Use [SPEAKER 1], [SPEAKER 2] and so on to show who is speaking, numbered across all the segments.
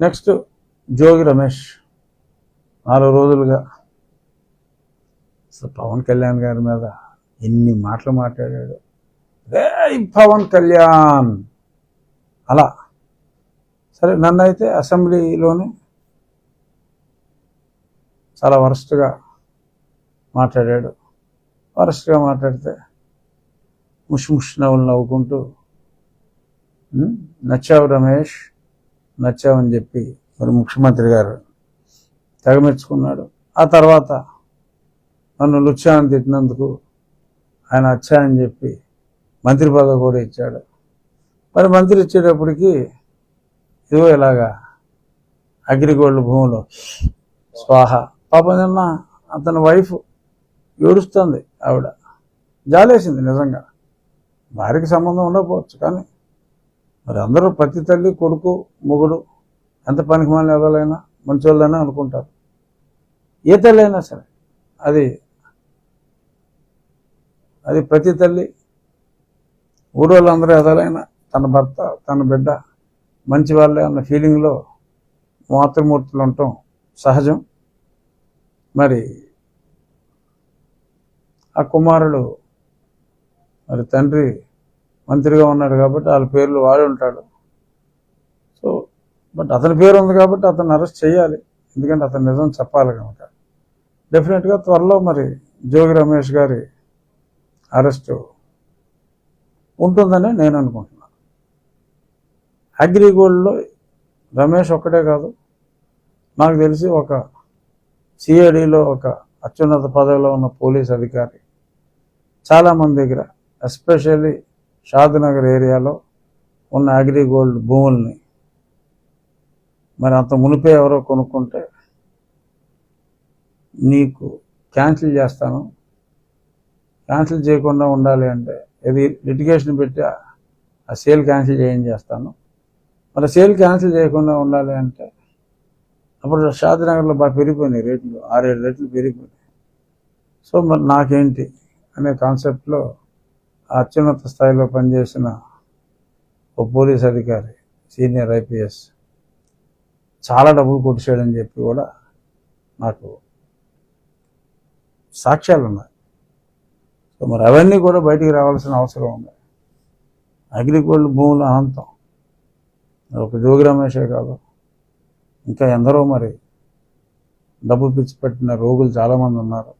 [SPEAKER 1] Next Jogi Ramesh. నాలుగు రోజులుగా. అసలు పవన్ కళ్యాణ్ గారి మీద ఎన్ని మాటలు మాట్లాడాడు. రే పవన్ కళ్యాణ్. అలా. సరే నన్ను అయితే అసెంబ్లీలోనే చాలా వరస్ట్గా మాట్లాడాడు. వరస్ట్గా మాట్లాడితే ముష్ ముష్ నవ్వులు నవ్వుకుంటూ నచ్చావు రమేష్. నచ్చామని చెప్పి మరి ముఖ్యమంత్రి గారు తెగమెచ్చుకున్నాడు. ఆ తర్వాత నన్ను లుచ్చా తిట్టినందుకు ఆయన వచ్చానని చెప్పి మంత్రి పదవి కూడా ఇచ్చాడు. మరి మంత్రి ఇచ్చేటప్పటికి ఇదిగో ఇలాగా అగ్రిగోల్డ్ భూములు స్వాహ. పాపం నిన్న అతని వైఫ్ ఏడుస్తుంది ఆవిడ. జాలేసింది నిజంగా. భార్యకి సంబంధం ఉండకపోవచ్చు కానీ మరి అందరూ ప్రతి తల్లి కొడుకు మొగుడు ఎంత పనికి మాలిన ఎవరైనా మంచోళ్ళైనా అనుకుంటారు. ఏ తల్లి అయినా సరే అది అది ప్రతి తల్లి ఊరోళ్ళందరూ ఎదలైనా తన భర్త తన బిడ్డ మంచి వాళ్ళే అన్న ఫీలింగ్లో మాతృమూర్తులు ఉండటం సహజం. మరి ఆ కుమారుడు మరి తండ్రి మంత్రిగా ఉన్నాడు కాబట్టి వాళ్ళ పేర్లు వాడి ఉంటాడు. సో బట్ అతని పేరు ఉంది కాబట్టి అతను అరెస్ట్ చేయాలి. ఎందుకంటే అతను నిజం చెప్పాలి కనుక. డెఫినెట్గా త్వరలో మరి జోగి రమేష్ గారి అరెస్టు ఉంటుందని నేను అనుకుంటున్నాను అగ్రిగోల్డ్లో రమేష్ ఒక్కటే కాదు. నాకు తెలిసి ఒక సిఐడిలో ఒక అత్యున్నత పదవిలో ఉన్న పోలీస్ అధికారి చాలామంది దగ్గర ఎస్పెషల్లీ షాద్నగర్ ఏరియాలో ఉన్న అగ్రిగోల్డ్ భూముల్ని మరి అంత మునిపే ఎవరో కొనుక్కుంటే నీకు క్యాన్సిల్ చేస్తాను. క్యాన్సిల్ చేయకుండా ఉండాలి అంటే ఇది లిటిగేషన్ పెట్టి ఆ- సేల్ క్యాన్సిల్ చేయని చేస్తాను. మరి సేల్ క్యాన్సిల్ చేయకుండా ఉండాలి అంటే అప్పుడు షాద్నగర్లో బాగా పెరిగిపోయినాయి రేట్లు ఆరేడు రేట్లు పెరిగిపోయినాయి. సో మరి నాకేంటి అనే కాన్సెప్ట్లో అత్యున్నత స్థాయిలో పనిచేసిన ఓ పోలీస్ అధికారి సీనియర్ ఐపీఎస్ చాలా డబ్బులు కొట్టేసాడని చెప్పి కూడా నాకు సాక్ష్యాలు ఉన్నాయి. సో మరి అవన్నీ కూడా బయటికి రావాల్సిన అవసరం ఉంది. అగ్రికోల్డ్ భూములు అనంతం. ఒక జోగి రమేషే కాదు ఇంకా ఎందరో మరి డబ్బు పిచ్చి పెట్టిన రోగులు చాలామంది ఉన్నారు.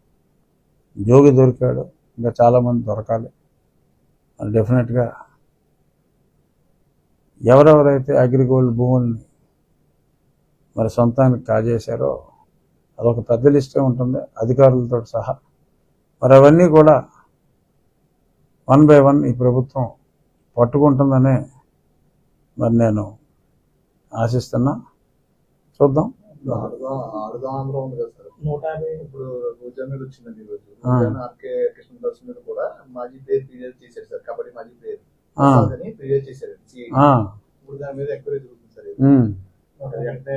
[SPEAKER 1] జోగి దొరికాడు ఇంకా చాలామంది దొరకాలి. డెఫినెట్గా ఎవరెవరైతే అగ్రిగోల్డ్ భూముల్ని మరి సొంతానికి కాజేశారో అదొక పెద్ద లిస్టే ఉంటుంది. అధికారులతో సహా మరి అవన్నీ కూడా వన్ బై వన్ ఈ ప్రభుత్వం పట్టుకుంటుందనే మరి నేను ఆశిస్తున్నా. చూద్దాం.
[SPEAKER 2] నూట యాభై
[SPEAKER 3] ఇప్పుడు రోజా మీద వచ్చిందండి ఈరోజు ఆర్కే కృష్ణదాస్ మీద కూడా మాజీ ప్లేయర్ ఫిర్యాదు చేశారు సార్. కబడ్డీ మాజీ ప్లేయర్.
[SPEAKER 1] ఆ,
[SPEAKER 3] అని చేశారు ఇప్పుడు దాని మీద ఎంక్వైరీ జరుగుతుంది సార్. వెంటనే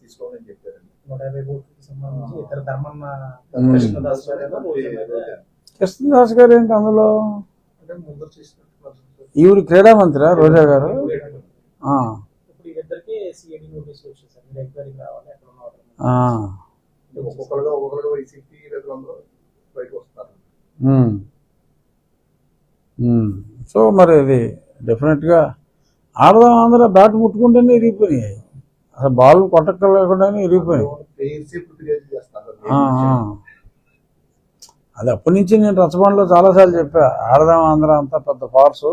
[SPEAKER 3] తీసుకోవాలని చెప్పారండి.
[SPEAKER 2] నూట యాభై కోట్లకి సంబంధించి ఇతర ధర్మన్న. కృష్ణదాస్
[SPEAKER 1] కృష్ణదాస్ గారు ఏంటి అందులో?
[SPEAKER 3] అంటే ముందు
[SPEAKER 1] ఈవిడ క్రీడా మంత్రి రోజా గారు? ఆ,
[SPEAKER 2] ఇప్పుడు సిఐడి నోటీస్ వచ్చింది సార్. మీరు ఎంక్వైరీకి రావాలి ఎక్కడ ఉన్నారు
[SPEAKER 1] ఆ,
[SPEAKER 3] ఒక్కొక్కరుగా ఒక్కొక్కరుగా వైసీపీ రైతులందరూ బయటకు వస్తున్నారు.
[SPEAKER 1] ఉమ్, ఉమ్. సో మరి ఇది డెఫినెట్గా ఆడదాం ఆంధ్ర బ్యాట్ ముట్టుకుంటేనే ఇరిగిపోయినాయి. అసలు బాల్ కొట్టక్కలేకుండానే ఇరిగిపోయినాయి. అది అప్పటి నుంచి నేను రచబండలో చాలాసార్లు చెప్పా ఆడదాం ఆంధ్ర అంతా పెద్ద ఫార్సు.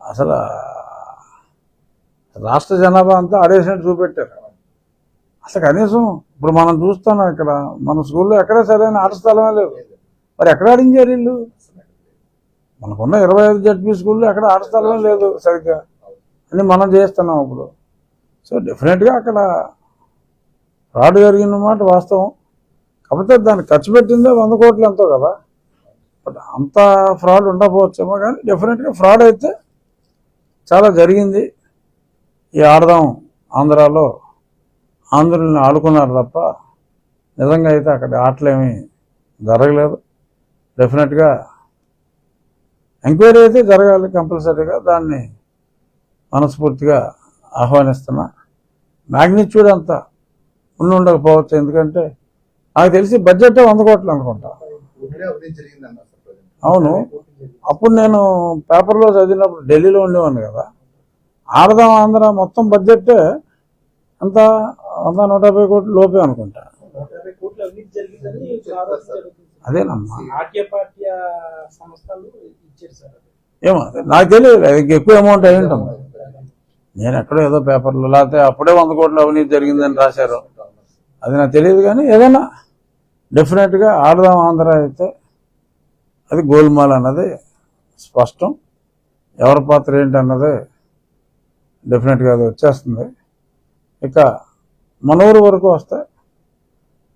[SPEAKER 1] అసలు రాష్ట్ర జనాభా అంతా ఆడేసినట్టు చూపెట్టారు. అసలు కనీసం ఇప్పుడు మనం చూస్తున్నాం ఇక్కడ మన స్కూల్లో ఎక్కడ సరైన ఆట స్థలమే లేవు. మరి ఎక్కడ ఆడించారు వీళ్ళు? మనకున్న ఇరవై ఐదు జడ్పీ స్కూల్లో ఎక్కడ ఆట స్థలమే లేదు సరిగ్గా. అని మనం చేస్తున్నాం ఇప్పుడు. సో డెఫినెట్గా అక్కడ ఫ్రాడ్ జరిగిన మాట వాస్తవం. కాకపోతే దాన్ని ఖర్చు పెట్టిందే వంద కోట్లు ఎంతో కదా. బట్ అంత ఫ్రాడ్ ఉండకపోవచ్చేమో కానీ డెఫినెట్గా ఫ్రాడ్ అయితే చాలా జరిగింది. ఈ ఆడదాం ఆంధ్రాలో ఆంధ్రుల్ని ఆడుకున్నారు తప్ప నిజంగా అయితే అక్కడ ఆటలేమీ జరగలేదు. డెఫినెట్గా ఎంక్వైరీ అయితే జరగాలి కంపల్సరీగా. దాన్ని మనస్ఫూర్తిగా ఆహ్వానిస్తున్నా. మ్యాగ్నిట్యూడ్ అంతా ఉండి ఉండకపోవచ్చు ఎందుకంటే నాకు తెలిసి బడ్జెట్ వంద కోట్లు అనుకుంటా. అవును. అప్పుడు నేను పేపర్లో చదివినప్పుడు ఢిల్లీలో ఉండేవాడిని కదా. ఆడదాం ఆంధ్ర మొత్తం బడ్జెట్ అంత వంద నూట యాభై కోట్లు లోపే అనుకుంటా. అదేనమ్మా. ఏమో అదే నాకు తెలియదు అది ఎక్కువ అమౌంట్ అయి ఉంటాం నేను ఎక్కడో ఏదో పేపర్లో లేకపోతే అప్పుడే వంద కోట్ల అవినీతి జరిగిందని రాశారు. అది నాకు తెలియదు కానీ ఏదైనా డెఫినెట్గా ఆడదాం ఆంధ్ర అయితే అది గోల్మాల్ అన్నది స్పష్టం. ఎవరి పాత్ర ఏంటి అన్నది డెఫినెట్గా అది వచ్చేస్తుంది. ఇక మన ఊరు వరకు వస్తే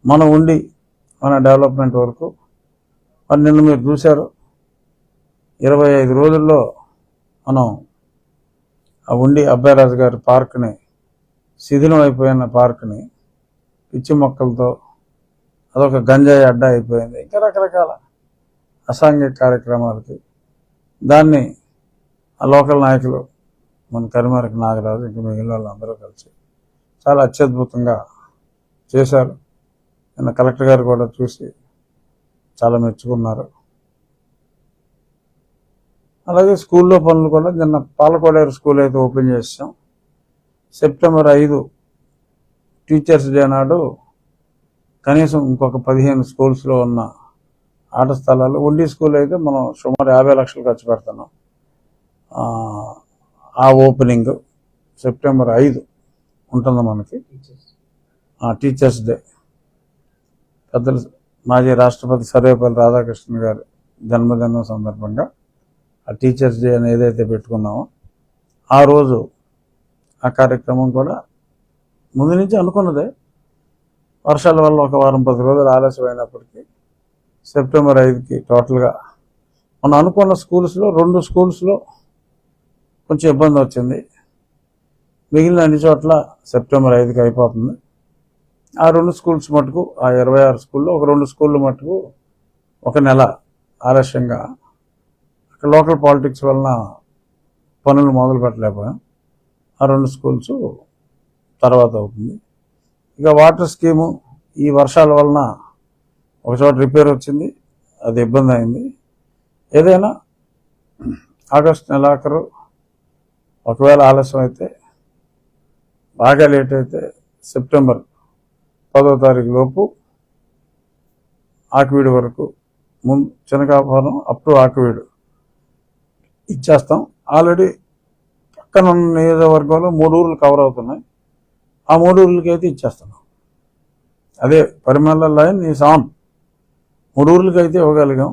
[SPEAKER 1] మన ఉండి మన డెవలప్మెంట్ వరకు. మరి నిన్న మీరు చూశారు ఇరవై ఐదు రోజుల్లో మనం ఆ ఉండి అబ్బాయిరాజు గారి పార్క్ని శిథిలం అయిపోయిన పార్క్ని పిచ్చి మొక్కలతో అదొక గంజాయి అడ్డ అయిపోయింది. ఇంకా రకరకాల అసాంఘిక కార్యక్రమాలకి. దాన్ని ఆ లోకల్ నాయకులు మన కరిమరకు నాగరాజు ఇంకా మిగిలిన వాళ్ళందరూ కలిసి చాలా అత్యద్భుతంగా చేశారు. నిన్న కలెక్టర్ గారు కూడా చూసి చాలా మెచ్చుకున్నారు. అలాగే స్కూల్లో పనులు కూడా నిన్న పాలకోడేరు స్కూల్ అయితే ఓపెన్ చేసాం సెప్టెంబర్ ఐదు టీచర్స్ డే నాడు కనీసం ఇంకొక పదిహేను స్కూల్స్లో ఉన్న ఆట స్థలాలు ఒండి స్కూల్ అయితే మనం సుమారు యాభై లక్షలు ఖర్చు పెడుతున్నాం. ఆ ఓపెనింగ్ సెప్టెంబర్ ఐదు ఉంటుంది మనకి
[SPEAKER 2] టీచర్స్
[SPEAKER 1] ఆ టీచర్స్ డే పెద్దలు మాజీ రాష్ట్రపతి సర్వేపల్లి రాధాకృష్ణ గారి జన్మదినం సందర్భంగా ఆ టీచర్స్ డే అని ఏదైతే పెట్టుకున్నామో ఆ రోజు ఆ కార్యక్రమం కూడా ముందు నుంచి అనుకున్నదే. వర్షాల వల్ల ఒక వారం పది రోజులు ఆలస్యం అయినప్పటికీ సెప్టెంబర్ ఐదుకి టోటల్గా మనం అనుకున్న స్కూల్స్లో రెండు స్కూల్స్లో కొంచెం ఇబ్బంది వచ్చింది. మిగిలిన అన్ని చోట్ల సెప్టెంబర్ ఐదుకి అయిపోతుంది. ఆ రెండు స్కూల్స్ మటుకు ఆ ఇరవై ఆరు స్కూల్లో ఒక రెండు స్కూళ్ళు మటుకు ఒక నెల ఆలస్యంగా. అక్కడ లోకల్ పాలిటిక్స్ వలన పనులు మొదలు పెట్టలేకపోయాం. ఆ రెండు స్కూల్స్ తర్వాత అవుతుంది. ఇక వాటర్ స్కీము ఈ వర్షాల వలన ఒక చోట రిపేర్ వచ్చింది అది ఇబ్బంది అయింది. ఏదైనా ఆగస్ట్ నెలాఖరు ఒకవేళ ఆలస్యం అయితే బాగా లేట్ అయితే సెప్టెంబర్ పదో తారీఖు లోపు ఆకువీడు వరకు ముందు చినకాపురం అప్ టు ఆకువీడు ఇచ్చేస్తాం. ఆల్రెడీ పక్కన ఉన్న నియోజకవర్గంలో మూడు ఊర్లు కవర్ అవుతున్నాయి. ఆ మూడు ఊర్లకి అయితే ఇచ్చేస్తున్నాం అదే పరిమళ లైన్ ఈ సాన్ మూడు ఊర్లకి అయితే ఇవ్వగలిగాం.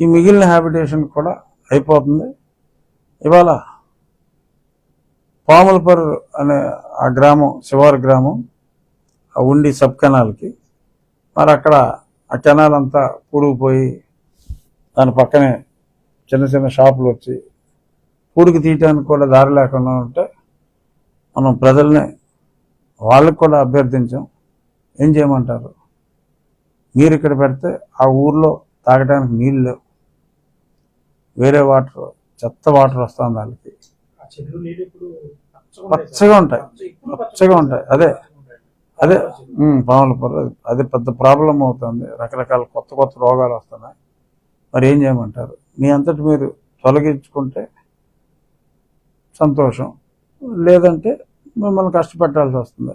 [SPEAKER 1] ఈ మిగిలిన హ్యాబిటేషన్ కూడా అయిపోతుంది. ఇవాళ పాములపర్ అనే ఆ గ్రామం శివారు గ్రామం ఆ ఉండి సబ్ కెనాల్కి. మరి అక్కడ ఆ కెనాల్ అంతా పూడుకుపోయి దాని పక్కనే చిన్న చిన్న షాపులు వచ్చి పూడికి తీయటానికి కూడా దారి లేకుండా ఉంటే మనం ప్రజల్ని వాళ్ళకి కూడా అభ్యర్థించాం. ఏం చేయమంటారు? మీరు ఇక్కడ పెడితే ఆ ఊర్లో తాగడానికి నీళ్ళు లేవు. వేరే వాటర్ చెత్త వాటర్ వస్తుంది వాళ్ళకి.
[SPEAKER 2] చెరువు ఇప్పుడు
[SPEAKER 1] పచ్చగా ఉంటాయి. పచ్చగా ఉంటాయి. అదే. అదే. ఉమ్, పాముల పొర. పెద్ద ప్రాబ్లం అవుతుంది. రకరకాల కొత్త కొత్త రోగాలు వస్తున్నాయి. మరి ఏం చేయమంటారు? మీ అంతటి మీరు తొలగించుకుంటే సంతోషం. లేదంటే మిమ్మల్ని కష్టపెట్టాల్సి వస్తుంది.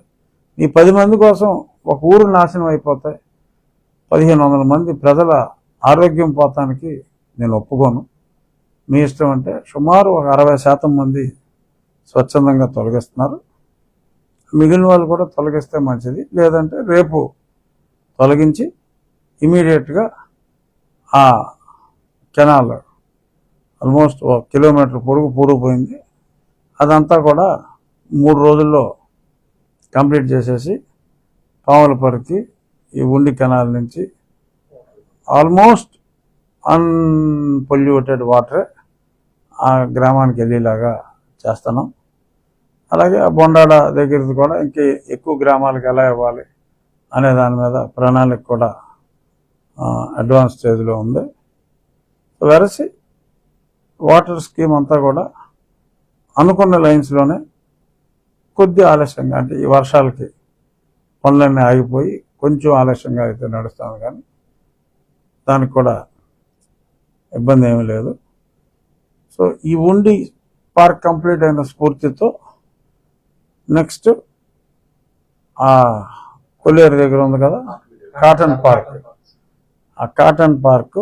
[SPEAKER 1] ఈ పది మంది కోసం ఒక ఊరు నాశనం అయిపోతాయి. పదిహేను వందల మంది ప్రజల ఆరోగ్యం పోతానికి నేను ఒప్పుకోను. మీ ఇష్టం అంటే సుమారు ఒక అరవై శాతం మంది స్వచ్ఛందంగా తొలగిస్తున్నారు. మిగిలిన వాళ్ళు కూడా తొలగిస్తే మంచిది. లేదంటే రేపు తొలగించి ఇమీడియట్గా ఆ కెనాల్ ఆల్మోస్ట్ ఒక కిలోమీటర్ పొడుగు పూడిపోయింది అదంతా కూడా మూడు రోజుల్లో కంప్లీట్ చేసేసి పాములపరికి ఈ ఉండి కెనాల్ నుంచి ఆల్మోస్ట్ అన్పొల్యూటెడ్ వాటర్ ఆ గ్రామానికి వెళ్ళేలాగా చేస్తున్నాం. అలాగే ఆ బొండాడ దగ్గరది కూడా ఇంక ఎక్కువ గ్రామాలకు ఎలా ఇవ్వాలి అనే దాని మీద ప్రణాళిక కూడా అడ్వాన్స్ స్టేజ్లో ఉంది. వెరసి వాటర్ స్కీమ్ అంతా కూడా అనుకున్న లైన్స్లోనే కొద్ది ఆలస్యంగా అంటే ఈ వర్షాలకి పనులన్నీ ఆగిపోయి కొంచెం ఆలస్యంగా అయితే నడుస్తాను కానీ దానికి కూడా ఇబ్బంది ఏమీ లేదు. సో ఈ ఉండి పార్క్ కంప్లీట్ అయిన స్ఫూర్తితో నెక్స్ట్ కొల్లేరు దగ్గర ఉంది కదా కాటన్ పార్క్. ఆ కాటన్ పార్క్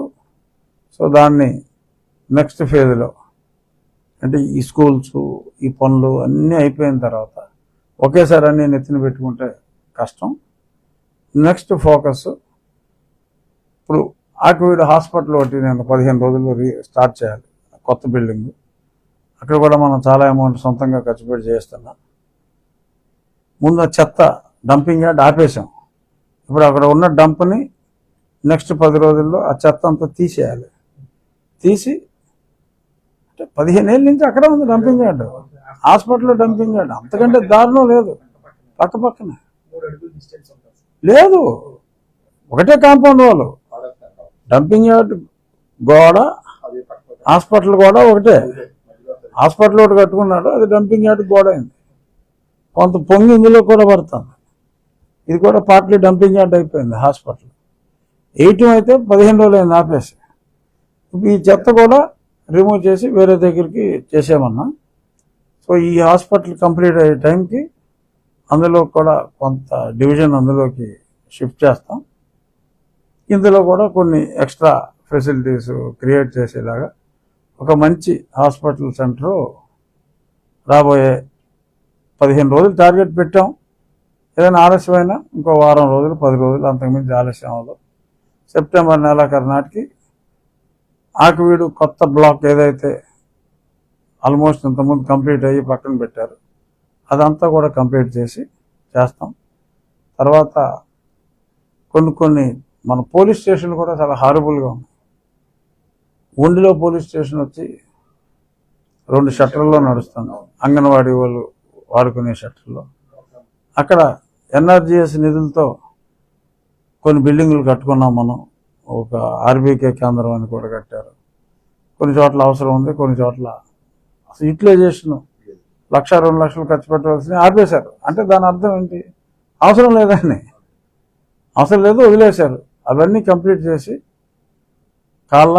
[SPEAKER 1] సో దాన్ని నెక్స్ట్ ఫేజ్లో అంటే ఈ స్కూల్స్ ఈ పనులు అన్నీ అయిపోయిన తర్వాత ఒకేసారి అన్నీ నెత్తిన పెట్టుకుంటే కష్టం. నెక్స్ట్ ఫోకస్ ఇప్పుడు ఆకువీడు హాస్పిటల్ ఒకటి నేను పదిహేను రోజుల్లో రీ స్టార్ట్ చేయాలి కొత్త బిల్డింగ్ అక్కడ కూడా మనం చాలా అమౌంట్ సొంతంగా ఖర్చు పెట్టి చేస్తున్నాం ముందు ఆ చెత్త డంపింగ్ యార్డ్ ఆపేసాం ఇప్పుడు అక్కడ ఉన్న డంప్ని నెక్స్ట్ పది రోజుల్లో ఆ చెత్త అంతా తీసేయాలి. తీసి అంటే పదిహేను ఏళ్ళ నుంచి అక్కడే ఉంది డంపింగ్ యార్డ్. హాస్పిటల్లో డంపింగ్ యార్డ్. అంతకంటే దారుణం లేదు. పక్క పక్కన. లేదు. ఒకటే కాంపౌండ్ వాళ్ళు. డంపింగ్ యార్డ్ గోడ హాస్పిటల్ కూడా ఒకటే. హాస్పిటల్ ఒకటి కట్టుకున్నాడు అది డంపింగ్ యార్డ్ గోడ అయింది. కొంత పొంగి ఇందులో కూడా పడుతుంది ఇది కూడా పార్ట్లీ డంపింగ్ యార్డ్ అయిపోయింది హాస్పిటల్. వేయటం అయితే పదిహేను రోజులు అయింది ఆపేసి. ఇప్పుడు ఈ చెత్త కూడా రిమూవ్ చేసి వేరే దగ్గరికి చేసామన్నా సో ఈ హాస్పిటల్ కంప్లీట్ అయ్యే టైంకి అందులో కూడా కొంత డివిజన్ అందులోకి షిఫ్ట్ చేస్తాం. ఇందులో కూడా కొన్ని ఎక్స్ట్రా ఫెసిలిటీస్ క్రియేట్ చేసేలాగా ఒక మంచి హాస్పిటల్ సెంటరు రాబోయే పదిహేను రోజులు టార్గెట్ పెట్టాం. ఏదైనా ఆలస్యమైనా ఇంకో వారం రోజులు పది రోజులు అంతకుమించి ఆలస్యం అవ్వదు. సెప్టెంబర్ నెలాఖరు నాటికి ఆకువీడు కొత్త బ్లాక్ ఏదైతే ఆల్మోస్ట్ ఇంతకుముందు కంప్లీట్ అయ్యి పక్కన పెట్టారు. అదంతా కూడా కంప్లీట్ చేసి చేస్తాం. తర్వాత కొన్ని కొన్ని మన పోలీస్ స్టేషన్ కూడా చాలా హారబుల్గా ఉన్నాయి. ఒండిలో పోలీస్ స్టేషన్ వచ్చి రెండు షట్టర్లో నడుస్తుంది. అంగన్వాడీ వాళ్ళు వాడుకునే షట్టర్లో అక్కడ ఎన్ఆర్జిఎస్ నిధులతో కొన్ని బిల్డింగులు కట్టుకున్నాం మనం. ఒక ఆర్బీకే కేంద్రం అని కూడా కట్టారు. కొన్ని చోట్ల అవసరం ఉంది కొన్ని చోట్ల అసలు యూటిలైజేషన్ లక్ష రెండు లక్షలు ఖర్చు పెట్టవలసిన ఆపేశారు. అంటే దాని అర్థం ఏంటి? అవసరం లేదని అవసరం లేదు వదిలేశారు. అవన్నీ కంప్లీట్ చేసి కాళ్ళ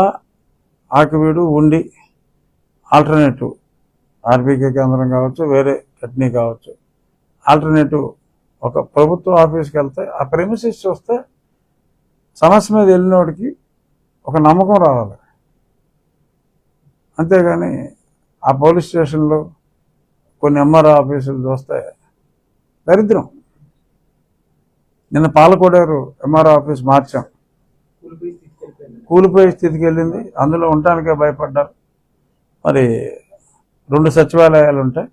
[SPEAKER 1] ఆకివీడు ఉండి ఆల్టర్నేటివ్ ఆర్బీకే కేంద్రం కావచ్చు వేరే అట్నీ కావచ్చు. ఆల్టర్నేటివ్ ఒక ప్రభుత్వ ఆఫీస్కి వెళ్తే ఆ ప్రెమిసెస్ చూస్తే సమస్య మీద వెళ్ళినోడికి ఒక నమ్మకం రావాలి. అంతేగాని ఆ పోలీస్ స్టేషన్లో కొన్ని ఎంఆర్ఓ ఆఫీసులు చూస్తే దరిద్రం. నిన్న పాలకోడారు ఎంఆర్ఓ ఆఫీస్ మార్చాం.
[SPEAKER 2] కూలిపోయే స్థితికి
[SPEAKER 1] వెళ్ళింది. అందులో ఉండటానికే భయపడ్డారు. మరి రెండు సచివాలయాలు ఉంటాయి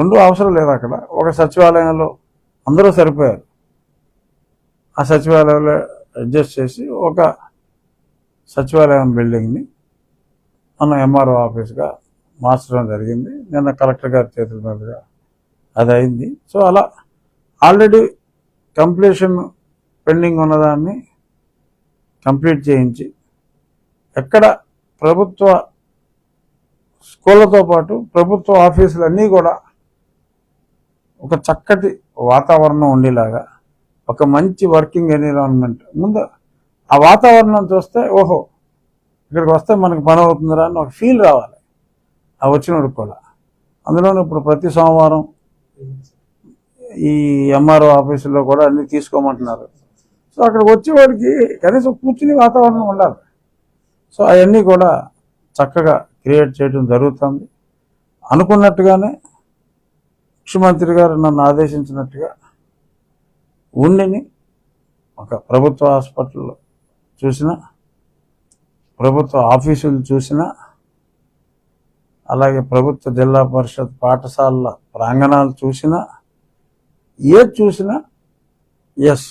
[SPEAKER 1] రెండు అవసరం లేదు అక్కడ. ఒక సచివాలయంలో అందరూ సరిపోయారు. ఆ సచివాలయంలో అడ్జస్ట్ చేసి ఒక సచివాలయం బిల్డింగ్ని మనం ఎంఆర్ఓ ఆఫీస్గా మార్చడం జరిగింది. నిన్న కలెక్టర్ గారి చేతుల మీదుగా అది అయింది. సో అలా ఆల్రెడీ కంప్లీషన్ పెండింగ్ ఉన్నదాన్ని కంప్లీట్ చేయించి ఎక్కడ ప్రభుత్వ స్కూళ్ళతో పాటు ప్రభుత్వ ఆఫీసులన్నీ కూడా ఒక చక్కటి వాతావరణం ఉండేలాగా ఒక మంచి వర్కింగ్ ఎన్విరాన్మెంట్. ముందు ఆ వాతావరణం చూస్తే ఓహో ఇక్కడికి వస్తే మనకి పని అవుతుందిరా అని ఒక ఫీల్ రావాలి. ఆ వచ్చినోడికి కూడా. అందులోనే ఇప్పుడు ప్రతి సోమవారం ఈ ఎంఆర్ఓ ఆఫీసులో కూడా అన్ని తీసుకోమంటున్నారు. సో అక్కడికి వచ్చేవాడికి కనీసం కూర్చుని వాతావరణం ఉండాలి. సో అవన్నీ కూడా చక్కగా క్రియేట్ చేయడం జరుగుతుంది. అనుకున్నట్టుగానే ముఖ్యమంత్రి గారు నన్ను ఆదేశించినట్టుగా ఉండిని ఒక ప్రభుత్వ హాస్పిటల్లో చూసిన ప్రభుత్వ ఆఫీసులు చూసినా అలాగే ప్రభుత్వ జిల్లా పరిషత్ పాఠశాలల ప్రాంగణాలు చూసినా ఏది చూసినా yes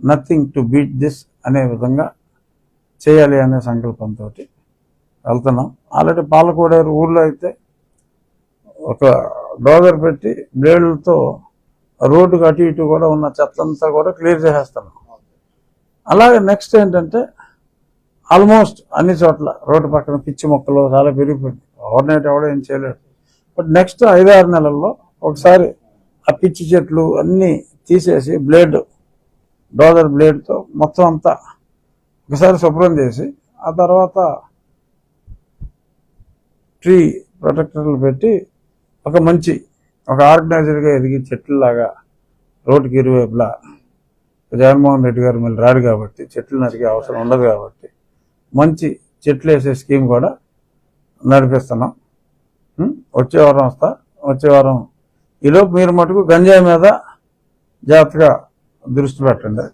[SPEAKER 1] nothing to beat this అనే విధంగా చేయాలి అనే సంకల్పంతో వెళ్తున్నాం. ఆల్రెడీ పాలకోడేరు ఊర్లో అయితే ఒక డోజర్ పెట్టి బ్లేడ్లతో రోడ్డుకు అటు ఇటు కూడా ఉన్న చెత్తంతా కూడా క్లియర్ చేసేస్తున్నాం అలాగే నెక్స్ట్ ఏంటంటే ఆల్మోస్ట్ అన్ని చోట్ల రోడ్డు పక్కన పిచ్చి మొక్కలు చాలా పెరిగిపోయింది ఓవర్నైట్ ఎవడో ఏం చేయలేడు. బట్ నెక్స్ట్ ఐదారు నెలల్లో ఒకసారి ఆ పిచ్చి చెట్లు అన్నీ తీసేసి బ్లేడ్ డోజర్ బ్లేడ్తో మొత్తం అంతా ఒకసారి శుభ్రం చేసి ఆ తర్వాత ట్రీ ప్రొటెక్టర్లు పెట్టి ఒక మంచి ఒక ఆర్గనైజర్గా ఎదిగి చెట్లలాగా రోడ్డుకి ఇరువైపులా జగన్మోహన్ రెడ్డి గారు మళ్ళీ రాడు కాబట్టి చెట్లు నరికే అవసరం ఉండదు కాబట్టి మంచి చెట్లు వేసే స్కీమ్ కూడా నడిపిస్తున్నాం? వచ్చే వారం వస్తా వచ్చే వారం ఈలోపు మీరు మటుకు గంజాయి మీద జాగ్రత్తగా దృష్టి పెట్టండి.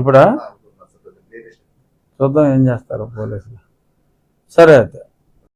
[SPEAKER 3] ఇప్పుడు?
[SPEAKER 1] చూద్దాం ఏం చేస్తారు పోలీసులు. సరే అయితే.